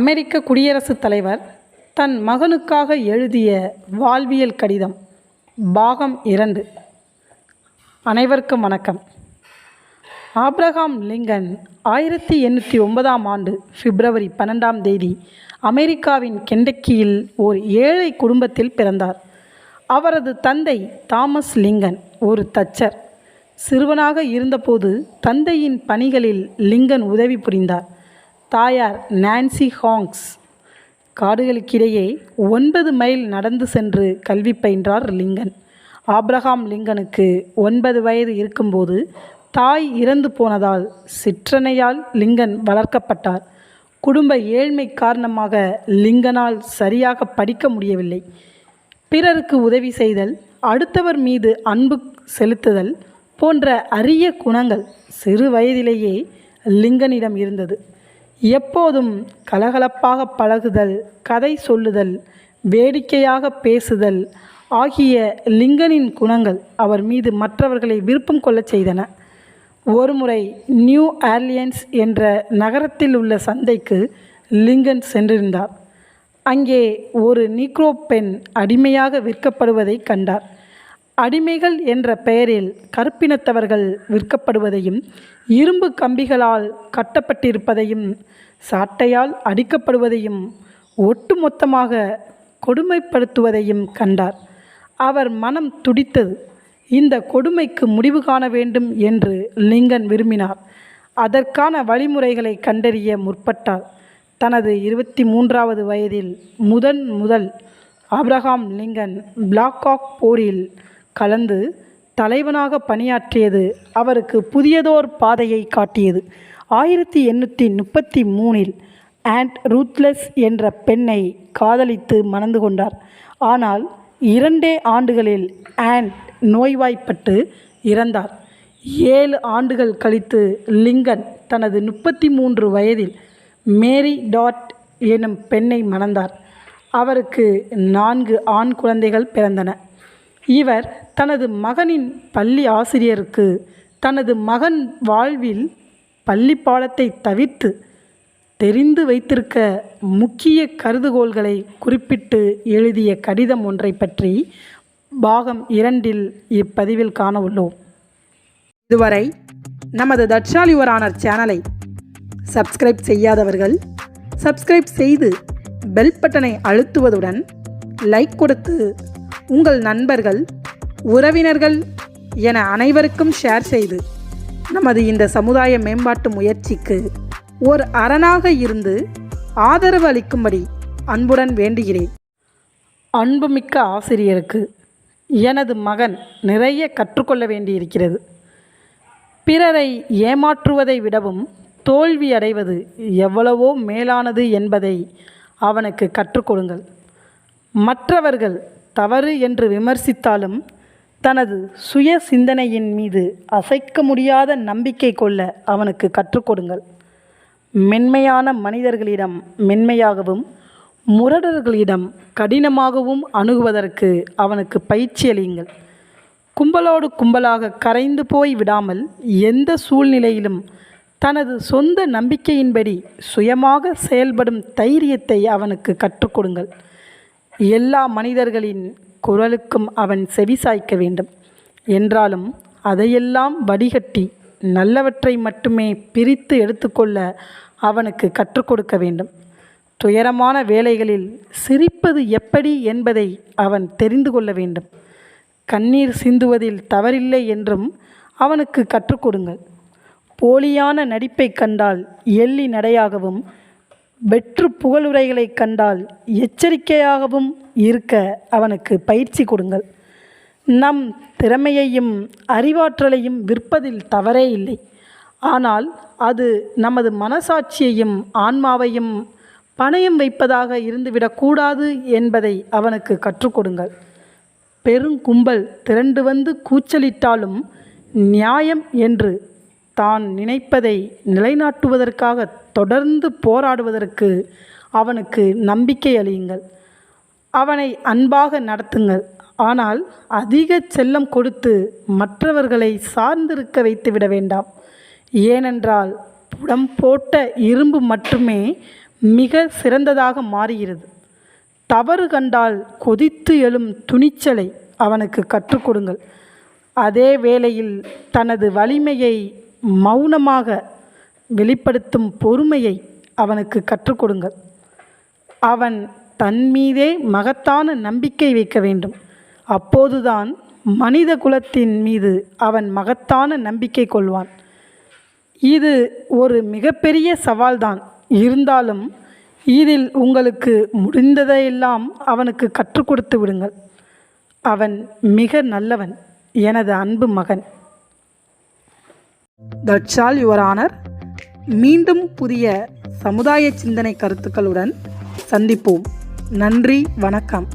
அமெரிக்க குடியரசுத் தலைவர் தன் மகனுக்காக எழுதிய வாழ்வியல் கடிதம் பாகம் இரண்டு. அனைவருக்கும் வணக்கம். ஆப்ரஹாம் லிங்கன் ஆயிரத்தி எண்ணூற்றி ஒன்பதாம் ஆண்டு பிப்ரவரி பன்னெண்டாம் தேதி அமெரிக்காவின் கெண்டக்கியில் ஓர் ஏழை குடும்பத்தில் பிறந்தார். அவரது தந்தை தாமஸ் லிங்கன் ஒரு தச்சர். சிறுவனாக இருந்தபோது தந்தையின் பணிகளில் லிங்கன் உதவி புரிந்தார். தாயார் நான்சி ஹாங்ஸ் காடுகளுக்கிடையே ஒன்பது மைல் நடந்து சென்று கல்வி பயின்றார் லிங்கன். ஆப்ரஹாம் லிங்கனுக்கு ஒன்பது வயது இருக்கும்போது தாய் இறந்து போனதால் சிற்றனையால் லிங்கன் வளர்க்கப்பட்டார். குடும்ப ஏழ்மை காரணமாக லிங்கனால் சரியாக படிக்க முடியவில்லை. பிறருக்கு உதவி செய்தல் அடுத்தவர் மீது அன்பு செலுத்துதல் போன்ற அரிய குணங்கள் சிறு வயதிலேயே லிங்கனிடம் இருந்தது. எப்போதும் கலகலப்பாக பழகுதல் கதை சொல்லுதல் வேடிக்கையாக பேசுதல் ஆகிய லிங்கனின் குணங்கள் அவர் மீது மற்றவர்களை விருப்பம் கொள்ளச் செய்தன. ஒருமுறை நியூ ஆர்லியன்ஸ் என்ற நகரத்தில் உள்ள சந்தைக்கு லிங்கன் சென்றிருந்தார். அங்கே ஒரு நீக்ரோ பெண் அடிமையாக விற்கப்படுவதை கண்டார். அடிமைகள் என்ற பெயரில் கருப்பினத்தவர்கள் விற்கப்படுவதையும் இரும்பு கம்பிகளால் கட்டப்பட்டிருப்பதையும் சாட்டையால் அடிக்கப்படுவதையும் ஒட்டுமொத்தமாக கொடுமைப்படுத்துவதையும் கண்டார். அவர் மனம் துடித்தது இந்த கொடுமைக்கு முடிவு காண வேண்டும் என்று லிங்கன் விரும்பினார். அதற்கான வழிமுறைகளை கண்டறிய முற்பட்டார். தனது இருபத்தி மூன்றாவது வயதில் முதன் முதல் ஆப்ரஹாம் லிங்கன் பிளாக் ஆக் போரில் கலந்து தலைவனாக பணியாற்றியது அவருக்கு புதியதோர் பாதையை காட்டியது. ஆயிரத்தி எண்ணூற்றி முப்பத்தி மூணில் ஆண்ட் ரூத்லெஸ் என்ற பெண்ணை காதலித்து மணந்து கொண்டார். ஆனால் இரண்டே ஆண்டுகளில் ஆண்ட் நோய்வாய்ப்பட்டு இறந்தார். ஏழு ஆண்டுகள் கழித்து லிங்கன் தனது முப்பத்தி மூன்று வயதில் மேரி டாட் எனும் பெண்ணை மணந்தார். அவருக்கு நான்கு ஆண் குழந்தைகள் பிறந்தன. இவர் தனது மகனின் பள்ளி ஆசிரியருக்கு தனது மகன் வாழ்வில் பள்ளிப்பாலத்தை தவிர்த்து தெரிந்து வைத்திருக்க முக்கிய கருதுகோள்களை குறிப்பிட்டு எழுதிய கடிதம் ஒன்றை பற்றி பாகம் இரண்டில் இப்பதிவில் காண உள்ளோம் இதுவரை நமது தட்சால் சேனலை சப்ஸ்கிரைப் செய்யாதவர்கள் சப்ஸ்கிரைப் செய்து பெல் பட்டனை அழுத்துவதுடன் லைக் கொடுத்து உங்கள் நண்பர்கள் உறவினர்கள் என அனைவருக்கும் ஷேர் செய்து நமது இந்த சமுதாய மேம்பாட்டு முயற்சிக்கு ஒரு அரணாக இருந்து ஆதரவு அளிக்கும்படி அன்புடன் வேண்டுகிறேன். அன்புமிக்க ஆசிரியருக்கு எனது மகன் நிறைய கற்றுக்கொள்ள வேண்டியிருக்கிறது. பிறரை ஏமாற்றுவதை விடவும் தோல்வி அடைவது எவ்வளவோ மேலானது என்பதை அவனுக்கு கற்றுக்கொடுங்கள் மற்றவர்கள் தவறு என்று விமர்சித்தாலும் தனது சுய சிந்தனையின் மீது அசைக்க முடியாத நம்பிக்கை கொள்ள அவனுக்கு கற்றுக் கொடுங்கள். மென்மையான மனிதர்களிடம் மென்மையாகவும் முரடர்களிடம் கடினமாகவும் அணுகுவதற்கு அவனுக்கு பயிற்சி அளியுங்கள். கும்பலோடு கும்பலாக கரைந்து போய் விடாமல் எந்த சூழ்நிலையிலும் தனது சொந்த நம்பிக்கையின்படி சுயமாக செயல்படும் தைரியத்தை அவனுக்கு கற்றுக் கொடுங்கள். எல்லா மனிதர்களின் குரலுக்கும் அவன் செவிசாய்க்க வேண்டும். என்றாலும் அதையெல்லாம் வடிகட்டி நல்லவற்றை மட்டுமே பிரித்து எடுத்துக்கொள்ள அவனுக்கு கற்றுக் கொடுக்க வேண்டும். துயரமான வேலைகளில் சிரிப்பது எப்படி என்பதை அவன் தெரிந்து கொள்ள வேண்டும். கண்ணீர் சிந்துவதில் தவறில்லை என்றும் அவனுக்கு கற்றுக் கொடுங்கள். போலியான நடிப்பை கண்டால் எள்ளி நடையாகவும் வெற்று புகழுரைகளை கண்டால் எச்சரிக்கையாகவும் இருக்க அவனுக்கு பயிற்சி கொடுங்கள். நம் திறமையையும் அறிவாற்றலையும் விற்பதில் தவறே இல்லை. ஆனால் அது நமது மனசாட்சியையும் ஆன்மாவையும் பணயம் வைப்பதாக இருந்துவிடக்கூடாது என்பதை அவனுக்கு கற்றுக்கொடுங்கள் பெரும் பெருங்கும்பல் திரண்டு வந்து கூச்சலிட்டாலும் நியாயம் என்று தான் நினைப்பதை நிலைநாட்டுவதற்காக தொடர்ந்து போராடுவதற்கு அவனுக்கு நம்பிக்கை அளியுங்கள். அவனை அன்பாக நடத்துங்கள். ஆனால் அதிக செல்லம் கொடுத்து மற்றவர்களை சார்ந்திருக்க வைத்துவிட வேண்டாம். ஏனென்றால் புடம் போட்ட இரும்பு மட்டுமே மிக சிறந்ததாக மாறுகிறது. தவறு கண்டால் கொதித்து எழும் துணிச்சலை அவனுக்கு கற்றுக் கொடுங்கள். அதே வேளையில் தனது வலிமையை மௌனமாக வெளிப்படுத்தும் பொறுமையை அவனுக்கு கற்றுக் கொடுங்கள் அவன் தன் மீதே மகத்தான நம்பிக்கை வைக்க வேண்டும். அப்போதுதான் மனித குலத்தின் மீது அவன் மகத்தான நம்பிக்கை கொள்வான். இது ஒரு மிகப்பெரிய சவால்தான். இருந்தாலும் இதில் உங்களுக்கு முடிந்ததையெல்லாம் அவனுக்கு கற்றுக் கொடுத்து விடுங்கள். அவன் மிக நல்லவன். எனது அன்பு மகன். தட்ஸ் ஆல் யுவர் ஆனர் மீண்டும் புதிய சமுதாய சிந்தனை கருத்துக்களுடன் சந்திப்போம். நன்றி வணக்கம்.